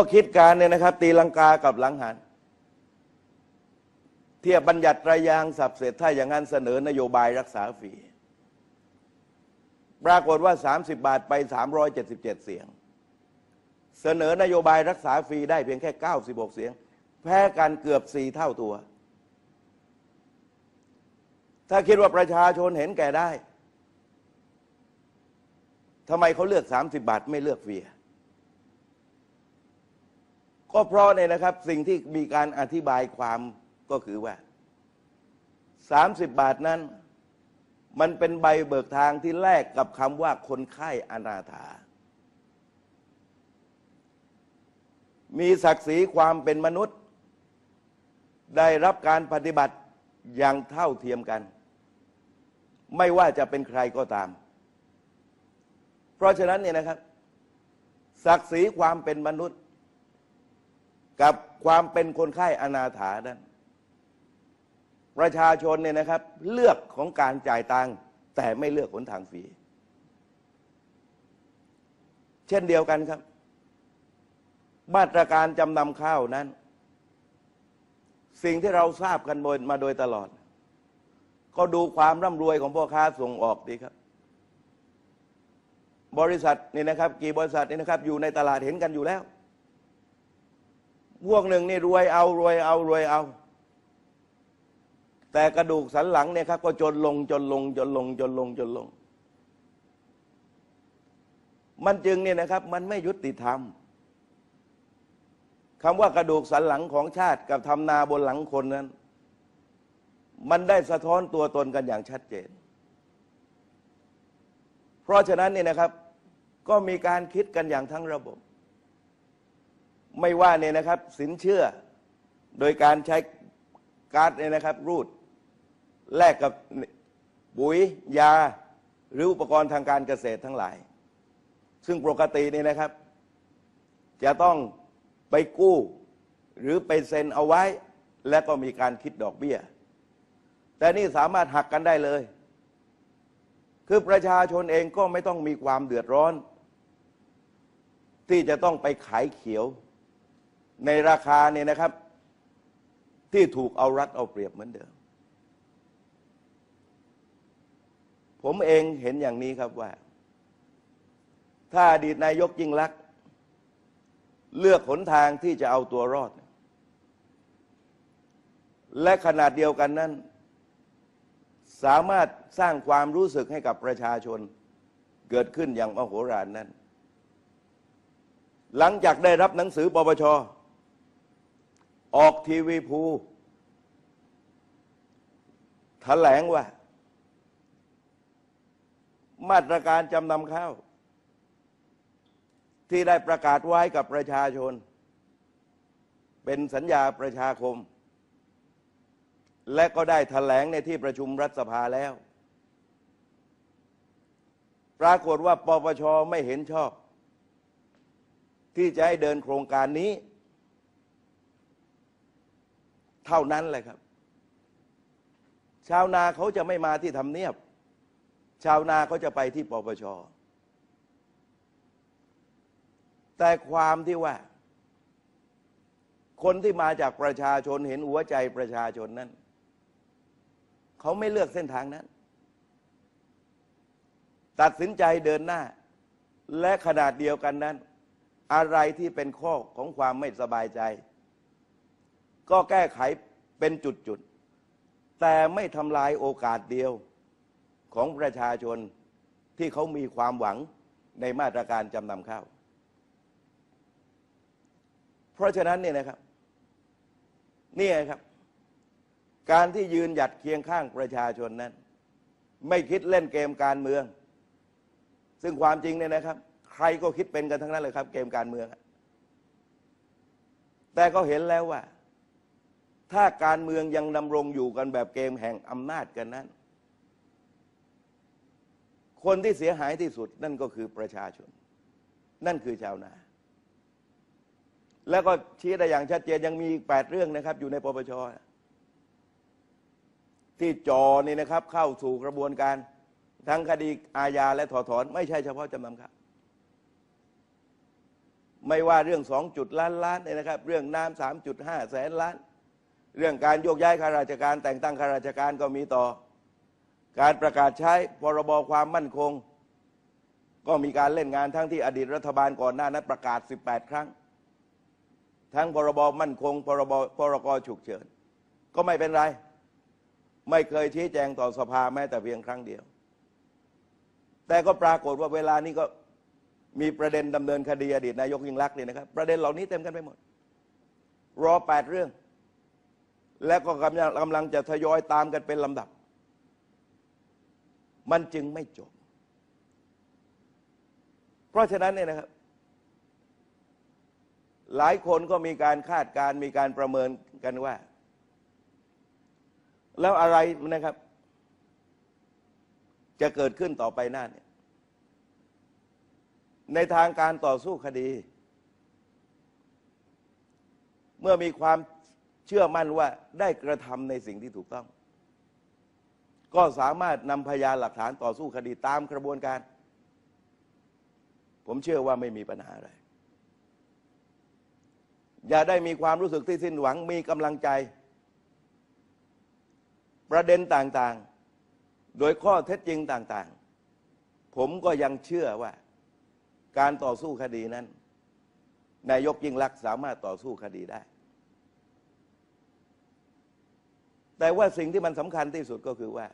ก็คิดการเนี่ยนะครับ ตีลังกากับหลังหันเทียบบัญญัติรายางสับเสร็จถ้าอย่างนั้นเสนอนโยบายรักษาฟรีปรากฏว่า 30 บาทไป 377 เสียง เสนอนโยบายรักษาฟรีได้เพียงแค่ 96 เสียง แพ้กันเกือบสี่เท่าตัว ถ้าคิดว่าประชาชนเห็นแก่ได้ทำไมเขาเลือก 30 บาทไม่เลือกฟรี ก็เพราะเนี่ยนะครับสิ่งที่มีการอธิบายความก็คือว่า 30 บาทนั้น มันเป็นใบเบิกทางที่แลกกับคำว่าคนไข้อนาถา มีศักดิ์ศรีความเป็นมนุษย์ ได้รับการปฏิบัติอย่างเท่าเทียมกัน ไม่ว่าจะเป็นใครก็ตาม เพราะฉะนั้นเนี่ยนะครับ ศักดิ์ศรีความเป็นมนุษย์ กับความเป็นคนไข้อนาถานั้นประชาชนเนี่ยนะครับ เลือกของการจ่ายตังค์แต่ไม่เลือกหนทางฟรีเช่นเดียวกันครับ มาตรการจำนำข้าวนั้น สิ่งที่เราทราบกันมาโดยตลอด ก็ดูความร่ำรวยของพ่อค้าส่งออกดีครับ บริษัทนี่นะครับ กี่บริษัทนี่นะครับ อยู่ในตลาดเห็นกันอยู่แล้ว พวกหนึ่งนี่รวยเอารวยเอารวยเอา แต่กระดูกสันหลังเนี่ยครับก็จนลงจนลงจนลงจนลงจนลง มันจึงเนี่ยนะครับมันไม่ยุติธรรมคำว่ากระดูกสันหลังของชาติกับทำนาบนหลังคนนั้น มันได้สะท้อนตัวตนกันอย่างชัดเจน เพราะฉะนั้นเนี่ยนะครับ ก็มีการคิดกันอย่างทั้งระบบ ไม่ว่าเนี่ยนะครับ สินเชื่อ โดยการใช้การ์ดเนี่ยนะครับ รูดแลกกับปุ๋ยยา หรืออุปกรณ์ทางการเกษตรทั้งหลาย ซึ่งปกตินี่นะครับ จะต้องไปกู้ หรือไปเซ็นเอาไว้ และก็มีการคิดดอกเบี้ย แต่นี่สามารถหักกันได้เลย คือประชาชนเองก็ไม่ต้องมีความเดือดร้อน ที่จะต้องไปขายเขียว ในราคาเนี่ยนะครับ ที่ถูกเอารัดเอาเปรียบเหมือนเดิม ผมเองเห็นอย่างนี้ครับว่า ถ้าอดีตนายกยิ่งลักษณ์เลือกหนทางที่จะเอาตัวรอด และขนาดเดียวกันนั้น สามารถสร้างความรู้สึกให้กับประชาชนเกิดขึ้นอย่างมโหฬารนั้น หลังจากได้รับหนังสือปปช ออกทีวีภูแถลงว่า มาตรการจำนำข้าว ที่ได้ประกาศไว้กับประชาชน เป็นสัญญาประชาคม และก็ได้ถแถลงในที่ประชุมรัฐสภาแล้ว ปรากฏว่าปปชไม่เห็นชอบ ที่จะให้เดินโครงการนี้ เท่านั้นแหละครับ ชาวนาเขาจะไม่มาที่ทำเนียบ ชาวนาเขาจะไปที่ปปช แต่ความที่ว่า คนที่มาจากประชาชนเห็นหัวใจประชาชนนั้นเขาไม่เลือกเส้นทางนั้น ตัดสินใจเดินหน้า และขนาดเดียวกันนั้น อะไรที่เป็นข้อของความไม่สบายใจ ก็แก้ไขเป็นจุดๆ แต่ไม่ทำลายโอกาสเดียวของประชาชนที่เขามีความหวังในมาตรการจำนำข้าว เพราะฉะนั้นเนี่ยนะครับนี่ครับ การที่ยืนหยัดเคียงข้างประชาชนนั้น ไม่คิดเล่นเกมการเมือง ซึ่งความจริงเนี่ยนะครับ ใครก็คิดเป็นกันทั้งนั้นเลยครับ เกมการเมือง แต่ก็เห็นแล้วว่า ถ้าการเมืองยังดำรงอยู่กันแบบเกมแห่งอำนาจกันนั้น คนที่เสียหายที่สุดนั่นก็คือประชาชน นั่นคือชาวนา แล้วก็ชี้ได้อย่างชัดเจนยังมีแปดเรื่องนะครับ อยู่ในปปชที่จอนี่นะครับ เข้าสู่กระบวนการ ทั้งคดีอาญาและถอดถอน ไม่ใช่เฉพาะจำนำครับไม่ว่าเรื่องสองจุดล้านล้านเนี่ยนะครับ เรื่องน้ำสามจุดห้าแสนล้าน เรื่องการโยกย้ายข้าราชการ แต่งตั้งข้าราชการก็มีต่อ การประกาศใช้พรบความมั่นคง ก็มีการเล่นงานทั้งที่อดีตรัฐบาลก่อนหน้านั้นประกาศ 18 ครั้ง ทั้งพรบมั่นคง พรบพรกฉุกเฉิน ก็ไม่เป็นไร ไม่เคยชี้แจงต่อสภาแม้แต่เพียงครั้งเดียว แต่ก็ปรากฏว่าเวลานี้ก็มีประเด็นดำเนินคดีอดีตนายกยิ่งรักษณ์เนี่ยนะครับ ประเด็นเหล่านี้เต็มกันไปหมด รอแปดเรื่อง และก็กำลังกำลังจะทยอยตามกันเป็นลำดับ มันจึงไม่จบ เพราะฉะนั้นเนี่ยนะครับ หลายคนก็มีการคาดการ์มีการประเมินกันว่า แล้วอะไรนะครับ จะเกิดขึ้นต่อไปหน้าเนี่ยในทางการต่อสู้คดี เมื่อมีความ ชื่อมั่นว่าได้กระทำในสิ่งที่ถูกต้อง ก็สามารถนำพยานหลักฐานต่อสู้คดีตามกระบวนการ ผมเชื่อว่าไม่มีปัญหาอะไร อย่าได้มีความรู้สึกที่สิ้นหวังมีกำลังใจ ประเด็นต่างๆ โดยข้อเท็จจริงต่างๆ ผมก็ยังเชื่อว่า การต่อสู้คดีนั้นนายกยิ่งลักษณ์สามารถต่อสู้คดีได้ แต่ว่าสิ่งที่มันสำคัญที่สุดก็คือว่า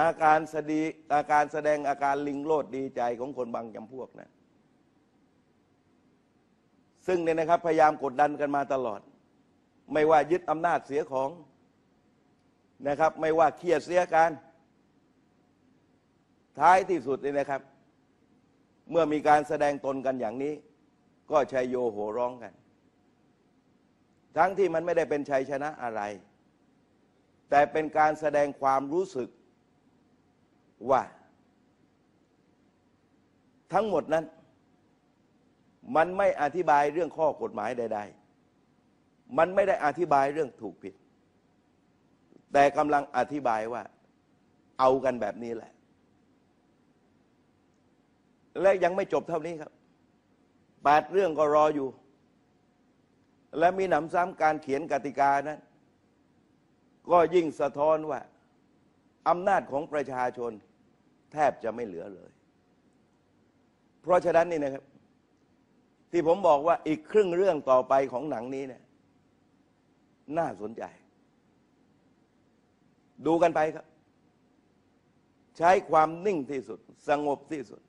อาการแสดีอาการแสดงอาการลิงโลดดีใจของคนบางจำพวกนะซึ่งเนี่ยนะครับพยายามกดดันกันมาตลอด ไม่ว่ายึดอำนาจเสียของนะครับ ไม่ว่าเครียดเสียการ ท้ายที่สุดเลยนะครับ เมื่อมีการแสดงตนกันอย่างนี้ ก็ชัยโยโห่ร้องกัน ทั้งที่มันไม่ได้เป็นชัยชนะอะไร แต่เป็นการแสดงความรู้สึกว่า ทั้งหมดนั้น มันไม่อธิบายเรื่องข้อกฎหมายใด ๆ มันไม่ได้อธิบายเรื่องถูกผิด แต่กำลังอธิบายว่า เอากันแบบนี้แหละ และยังไม่จบเท่านี้ครับแปดเรื่องก็รออยู่ และมีหนำซ้ำการเขียนกติกานั้น ก็ยิ่งสะท้อนว่าอำนาจของประชาชนแทบจะไม่เหลือเลย เพราะฉะนั้นนี่นะครับ ที่ผมบอกว่าอีกครึ่งเรื่องต่อไปของหนังนี้เนี่ยน่าสนใจ ดูกันไปครับ ใช้ความนิ่งที่สุด สงบที่สุด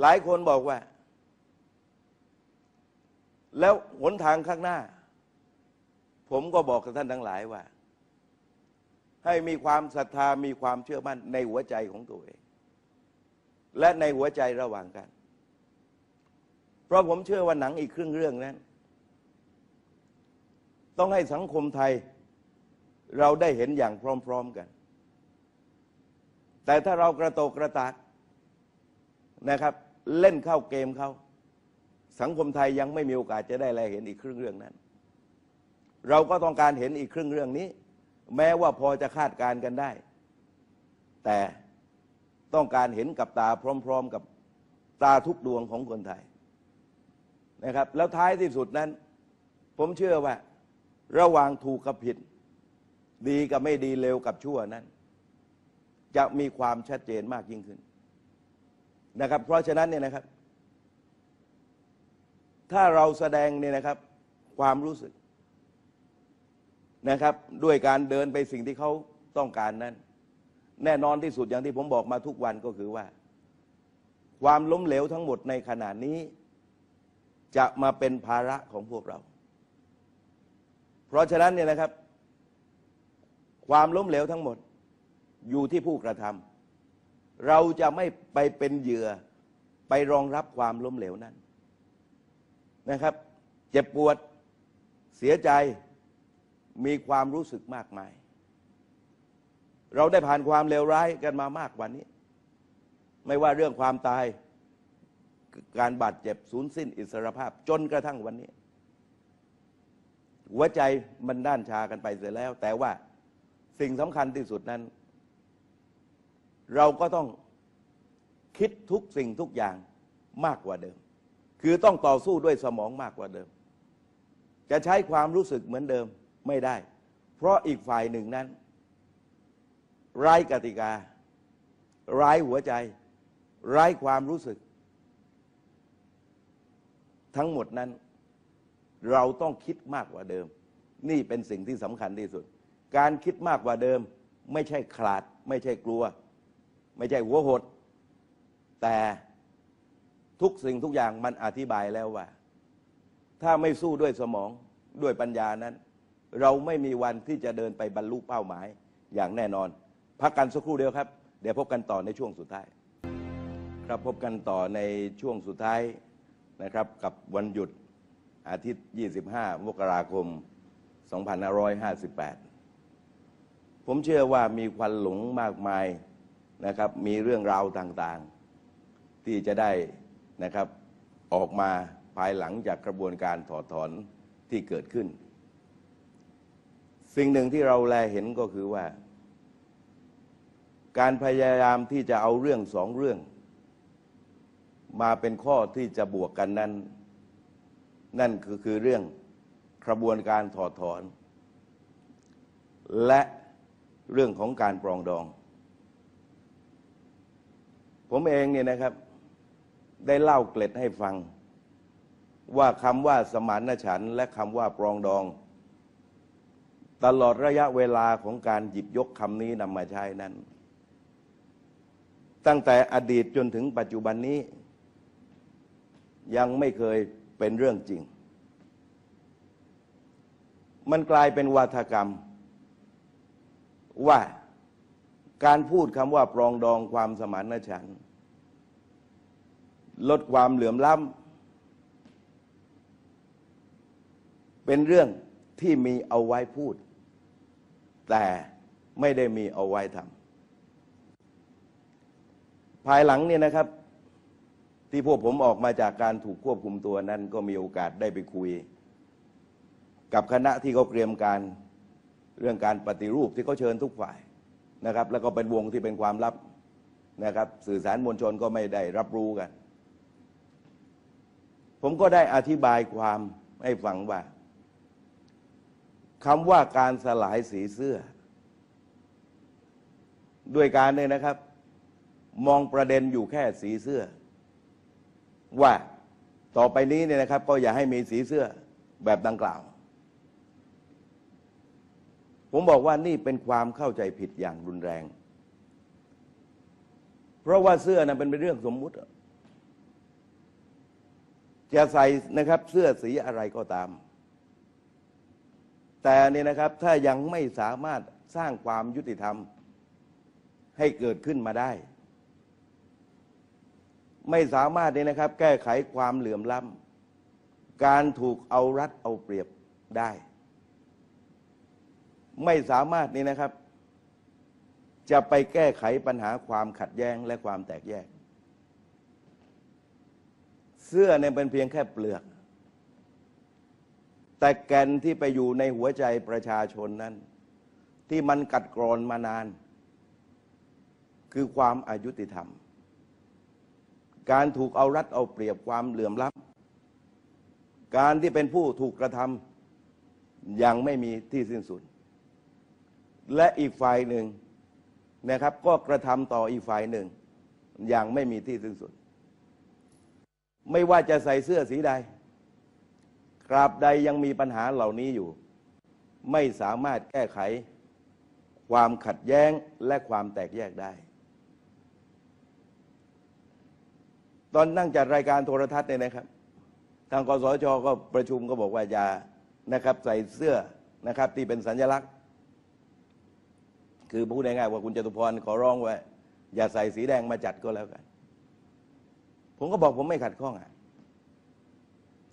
หลายคนบอกว่า แล้วหนทางข้างหน้า ผมก็บอกกับท่านทั้งหลายว่า ให้มีความศรัทธามีความเชื่อมั่นในหัวใจของตัวเอง และในหัวใจระหว่างกัน เพราะผมเชื่อว่าหนังอีกครึ่งเรื่องนั้น ต้องให้สังคมไทยเราได้เห็นอย่างพร้อม ๆกัน แต่ถ้าเรากระโตกกระตากนะครับ เล่นเข้าเกมเขา สังคมไทยยังไม่มีโอกาสจะได้แลเห็นอีกครึ่งเรื่องนั้น เราก็ต้องการเห็นอีกครึ่งเรื่องนี้ แม้ว่าพอจะคาดการกันได้ แต่ต้องการเห็นกับตาพร้อม ๆ กับตาทุกดวงของคนไทยนะครับ แล้วท้ายที่สุดนั้น ผมเชื่อว่า ระหว่างถูกกับผิด ดีกับไม่ดีเลวกับชั่วนั้น จะมีความชัดเจนมากยิ่งขึ้นนะครับ เพราะฉะนั้นเนี่ยนะครับ ถ้าเราแสดงเนี่ยนะครับ ความรู้สึกนะครับ ด้วยการเดินไปสิ่งที่เขาต้องการนั้น แน่นอนที่สุดอย่างที่ผมบอกมาทุกวันก็คือว่า ความล้มเหลวทั้งหมดในขณะนี้ จะมาเป็นภาระของพวกเรา เพราะฉะนั้นเนี่ยนะครับ ความล้มเหลวทั้งหมดอยู่ที่ผู้กระทำเราจะไม่ไปเป็นเหยื่อไปรองรับความล้มเหลวนั้น นะครับ เจ็บปวดเสียใจมีความรู้สึกมากมาย เราได้ผ่านความเลวร้ายกันมามากกว่านี้ ไม่ว่าเรื่องความตายการบาดเจ็บสูญสิ้นอิสรภาพจนกระทั่งวันนี้ หัวใจมันด้านชากันไปเสียแล้ว แต่ว่าสิ่งสำคัญที่สุดนั้น เราก็ต้องคิดทุกสิ่งทุกอย่างมากกว่าเดิม คือต้องต่อสู้ด้วยสมองมากกว่าเดิม จะใช้ความรู้สึกเหมือนเดิมไม่ได้ เพราะอีกฝ่ายหนึ่งนั้นไร้กติกาไร้หัวใจไร้ความรู้สึก ทั้งหมดนั้น เราต้องคิดมากกว่าเดิม นี่เป็นสิ่งที่สำคัญที่สุด การคิดมากกว่าเดิม ไม่ใช่ขลาด ไม่ใช่กลัว ไม่ใช่หัวหด แต่ ทุกสิ่งทุกอย่างมันอธิบายแล้วว่า ถ้าไม่สู้ด้วยสมองด้วยปัญญานั้น เราไม่มีวันที่จะเดินไปบรรลุเป้าหมายอย่างแน่นอน พักกันสักครู่เดียวครับ เดี๋ยวพบกันต่อในช่วงสุดท้าย ครับพบกันต่อในช่วงสุดท้ายนะครับ กับวันหยุดอาทิตย์ 25 มกราคม 2558 ผมเชื่อว่ามีควันหลงมากมายนะครับ มีเรื่องราวต่างๆ ที่จะได้ นะครับออกมาภายหลังจากกระบวนการถอดถอนที่เกิดขึ้น สิ่งหนึ่งที่เราแลเห็นก็คือว่า การพยายามที่จะเอาเรื่องสองเรื่อง มาเป็นข้อที่จะบวกกันนั้น นั่นคือคือเรื่องกระบวนการถอดถอน และเรื่องของการปรองดอง ผมเองเนี่ยนะครับ ได้เล่าเกล็ดให้ฟัง ว่าคำว่าสมานฉันท์และคำว่าปรองดอง ตลอดระยะเวลาของการหยิบยกคำนี้นำมาใช้นั้น ตั้งแต่อดีตจนถึงปัจจุบันนี้ ยังไม่เคยเป็นเรื่องจริง มันกลายเป็นวาทกรรม ว่าการพูดคำว่าปรองดองความสมานฉันท์ ลดความเหลื่อมล้ำเป็นเรื่องที่มีเอาไว้พูด แต่ไม่ได้มีเอาไว้ทำภายหลังเนี่ยนะครับ ที่พวกผมออกมาจากการถูกควบคุมตัวนั้น ก็มีโอกาสได้ไปคุย กับคณะที่เขาเตรียมการเรื่องการปฏิรูปที่เขาเชิญทุกฝ่ายนะครับ แล้วก็เป็นวงที่เป็นความลับนะครับ สื่อสารมวลชนก็ไม่ได้รับรู้กัน ผมก็ได้อธิบายความให้ฟังว่าคำว่าการสลายสีเสื้อ ด้วยการเนี่ยนะครับ มองประเด็นอยู่แค่สีเสื้อ ว่าต่อไปนี้เนี่ยนะครับ ก็อย่าให้มีสีเสื้อแบบดังกล่าว ผมบอกว่านี่เป็นความเข้าใจผิดอย่างรุนแรง เพราะว่าเสื้อนะเป็นเรื่องสมมุติ จะใส่นะครับเสื้อสีอะไรก็ตาม แต่นี่นะครับถ้ายังไม่สามารถสร้างความยุติธรรม ให้เกิดขึ้นมาได้ ไม่สามารถนี่นะครับ แก้ไขความเหลื่อมล้ำการถูกเอารัดเอาเปรียบได้ ไม่สามารถนี่นะครับ จะไปแก้ไขปัญหาความขัดแย้งและความแตกแยก เสื้อเนี่ยเป็นเพียงแค่เปลือก แต่แกนที่ไปอยู่ในหัวใจประชาชนนั้น ที่มันกัดกรอนมานาน คือความอายุติธรรม การถูกเอารัดเอาเปรียบความเหลื่อมล้ำการที่เป็นผู้ถูกกระทำยังไม่มีที่สิ้นสุด และอีกฝ่ายหนึ่งนะครับ ก็กระทำต่ออีกฝ่ายหนึ่งอย่างไม่มีที่สิ้นสุด ไม่ว่าจะใส่เสื้อสีใดกราบใดยังมีปัญหาเหล่านี้อยู่ ไม่สามารถแก้ไข ความขัดแย้งและความแตกแยกได้ ตอนนั่งจัดรายการโทรทัศน์เนี่ยนะครับ ทางกสชก็ประชุมก็บอกว่าอย่านะครับใส่เสื้อนะครับที่เป็นสัญลักษณ์ คือพูดง่ายๆว่าคุณจตุพรขอร้องว่า อย่าใส่สีแดงมาจัดก็แล้วกัน ผมก็บอกผมไม่ขัดข้องอะ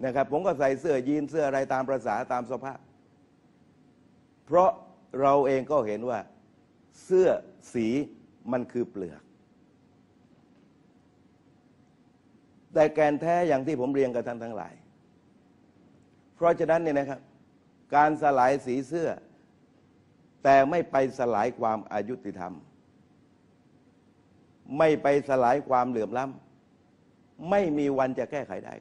นะครับ ผมก็ใส่เสื้อยีนเสื้ออะไรตามประษาตามสภาพ เพราะเราเองก็เห็นว่าเสื้อสีมันคือเปลือก แต่แกนแท้อย่างที่ผมเรียนกับท่านทั้งหลาย เพราะฉะนั้นเนี่ยนะครับ การสลายสีเสื้อ แต่ไม่ไปสลายความอายุติธรรม ไม่ไปสลายความเหลื่อมล้ำ ไม่มีวันจะแก้ไขได้